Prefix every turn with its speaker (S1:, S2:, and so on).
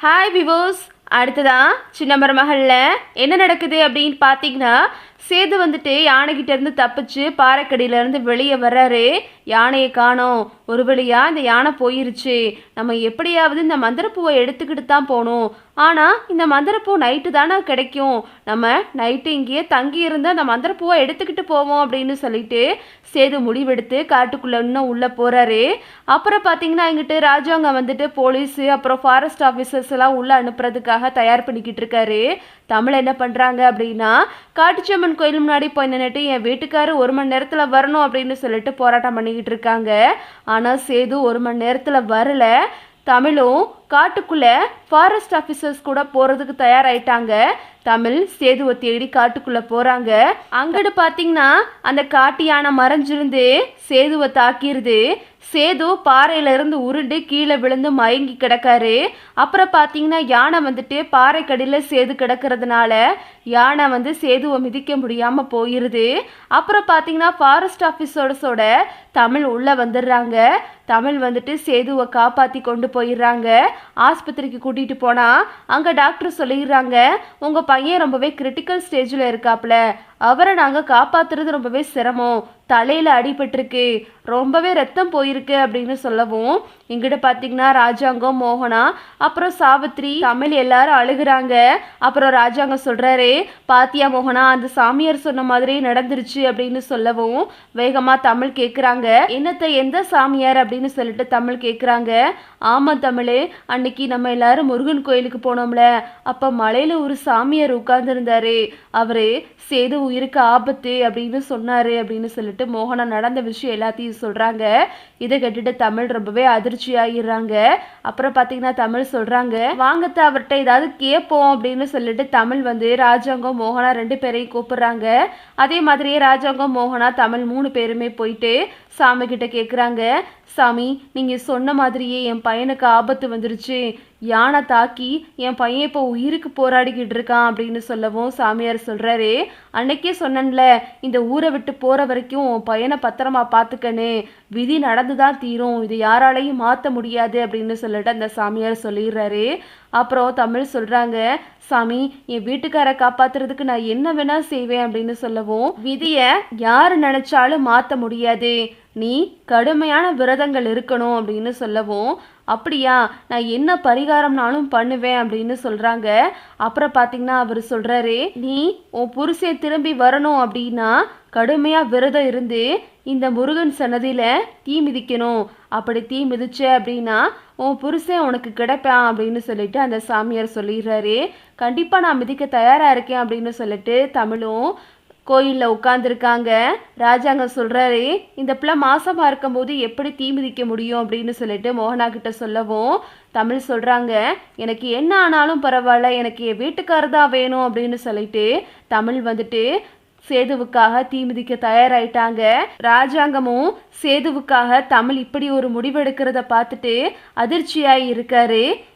S1: Hi விவோஸ் அடுத்ததான் சின்னம்பர மகளில் என்ன நடக்குது அப்படின்னு பார்த்தீங்கன்னா சேது வந்துட்டு யானைகிட்ட இருந்து தப்பிச்சு பாறைக்கடியிலேருந்து வெளியே வர்றாரு. யானையை காணோம். ஒரு வழியாக இந்த யானை போயிருச்சு. நம்ம எப்படியாவது இந்த மந்திரப்பூவை எடுத்துக்கிட்டு தான் போகணும். ஆனால் இந்த மந்திரப்பூ நைட்டு தானே கிடைக்கும். நம்ம நைட்டு இங்கேயே தங்கி இருந்து அந்த மந்திரப்பூவை எடுத்துக்கிட்டு போவோம் அப்படின்னு சொல்லிட்டு சேது முடிவெடுத்து காட்டுக்குள்ளே இன்னும் உள்ளே போகிறாரு அப்புறம் பார்த்தீங்கன்னா இங்கிட்டு ராஜாங்க வந்துட்டு போலீஸு அப்புறம் ஃபாரஸ்ட் ஆஃபீஸர்ஸ் எல்லாம் உள்ளே அனுப்புறதுக்காக தயார் பண்ணிக்கிட்டு இருக்காரு. தமிழ் என்ன பண்ணுறாங்க அப்படின்னா காட்டுச்சம்மன் கோயில் முன்னாடி போய் நின்றுட்டு என் வீட்டுக்காரு ஒரு மணி நேரத்தில் வரணும் அப்படின்னு சொல்லிட்டு போராட்டம் பண்ணிக்கிட்டு இருக்காங்க. ஆனால் சேது ஒரு மணி நேரத்தில் வரல. தமிழும் காட்டுக்குள்ளே ஃபாரஸ்ட் ஆஃபீஸர்ஸ் கூட போகிறதுக்கு தயாராயிட்டாங்க. தமிழ் சேதுவை தேடி காட்டுக்குள்ளே போகிறாங்க அங்கிட்டு பார்த்தீங்கன்னா அந்த காட்டு யானை மறைஞ்சிருந்து சேதுவை தாக்கிடுது சேது பாறையிலிருந்து உருண்டு கீழே விழுந்து மயங்கி கிடக்காரு. அப்புறம் பார்த்தீங்கன்னா யானை வந்துட்டு பாறைக்கடியில் சேது கிடக்கிறதுனால யானை வந்து சேதுவை மிதிக்க முடியாமல் போயிடுது அப்புறம் பார்த்தீங்கன்னா ஃபாரஸ்ட் ஆஃபீஸர்ஸோட தமிழ் உள்ளே வந்துடுறாங்க. தமிழ் வந்துட்டு சேதுவை காப்பாற்றி கொண்டு போயிடுறாங்க. ஆஸ்பத்திரிக்கு கூட்டிட்டு போனால் அங்கே டாக்டர் சொல்லிடுறாங்க உங்கள் பையன் ரொம்பவே கிரிட்டிக்கல் ஸ்டேஜில் இருக்காப்புல. அவரை நாங்க காப்பாத்துறது ரொம்பவே சிரமம். தலையில அடிபட்டிருக்கு. ரொம்பவே ரத்தம் போயிருக்கு அப்படின்னு சொல்லவும் இங்கிட்ட பார்த்தீங்கன்னா ராஜாங்கம் மோகனா அப்புறம் சாவித்ரி தமிழ் எல்லாரும் அழுகுறாங்க. அப்புறம் ராஜாங்கம் சொல்கிறாரு பாத்தியா மோகனா அந்த சாமியார் சொன்ன மாதிரி நடந்துருச்சு அப்படின்னு சொல்லவும் வேகமா தமிழ் கேட்குறாங்க என்னத்தை எந்த சாமியார்? அப்படின்னு சொல்லிட்டு தமிழ் கேட்குறாங்க ஆமா தமிழ் அன்னைக்கு நம்ம எல்லாரும் முருகன் கோயிலுக்கு போனோம்ல. அப்போ மலையில ஒரு சாமியார் உட்கார்ந்துருந்தாரு. அவரு சேது உயிருக்கு ஆபத்து அப்படின்னு சொன்னாரு அப்படின்னு சொல்லிட்டு மோகனா நடந்த விஷயம் எல்லாத்தையும் சொல்றாங்க. இதை கேட்டுட்டு தமிழ் ரொம்பவே அதிர்ச்சி ஆகிடுறாங்க அப்புறம் பாத்தீங்கன்னா தமிழ் சொல்றாங்க வாங்கத்த அவர்கிட்ட ஏதாவது கேட்போம் அப்படின்னு சொல்லிட்டு தமிழ் வந்து ராஜாங்கம் மோகனா ரெண்டு பேரையும் கூப்பிடுறாங்க. அதே மாதிரியே ராஜாங்கம் மோகனா தமிழ் மூணு பேருமே போயிட்டு சாமி கிட்ட கேட்குறாங்க சாமி நீங்கள் சொன்ன மாதிரியே என் பையனுக்கு ஆபத்து வந்துருச்சு. யானை தாக்கி என் பையன் இப்போ உயிருக்கு போராடிக்கிட்டு இருக்கான் அப்படின்னு சொல்லவும் சாமியார் சொல்றாரு. அன்னைக்கே சொன்னேன்ல இந்த ஊரை விட்டு போற வரைக்கும் உன் பையனை பத்திரமா பார்த்துக்கன்னு. விதி நடந்து தான் தீரும். இது யாராலையும் மாற்ற முடியாது அப்படின்னு சொல்லிட்டு அந்த சாமியார் சொல்லிடுறாரு. அப்புறம் தமிழ் சொல்றாங்க சாமி என் வீட்டுக்காரை காப்பாத்துறதுக்கு நான் என்ன வேணா செய்வேன் அப்படின்னு சொல்லவும் விதியை யார் நினைச்சாலும் மாற்ற முடியாது. நீ கடுமையான விரதங்கள் இருக்கணும் அப்படின்னு சொல்லவும் அப்படியா நான் என்ன பரிகாரம்னாலும் பண்ணுவேன் அப்படின்னு சொல்கிறாங்க அப்புறம் பார்த்தீங்கன்னா அவர் சொல்கிறாரு நீ உன் புருஷன் திரும்பி வரணும் அப்படின்னா கடுமையாக விரதம் இருந்து இந்த முருகன் சன்னதியில் தீ மிதிக்கணும். அப்படி தீ மிதிச்ச அப்படின்னா உன் புருஷன் உனக்கு கிடைப்பான் அப்படின்னு சொல்லிட்டு அந்த சாமியார் சொல்லிடுறாரு. கண்டிப்பாக நான் மிதிக்க தயாராக இருக்கேன் அப்படின்னு சொல்லிட்டு தமிழும் கோயிலில் உட்காந்துருக்காங்க ராஜாங்க சொல்கிறாரு இந்த பிள்ளை மாசமாக இருக்கும்போது எப்படி தீ மிதிக்க முடியும்? அப்படின்னு சொல்லிட்டு மோகனா கிட்ட சொல்லவும் தமிழ் சொல்கிறாங்க எனக்கு என்ன ஆனாலும் பரவாயில்ல எனக்கு என் வீட்டுக்காரர் தான் வேணும். அப்படின்னு சொல்லிட்டு தமிழ் வந்துட்டு சேதுவுக்காக தீ மிதிக்க தயாராயிட்டாங்க. ராஜாங்கமும் சேதுவுக்காக தமிழ் இப்படி ஒரு முடிவெடுக்கிறத பார்த்துட்டு அதிர்ச்சியாகி இருக்காரு.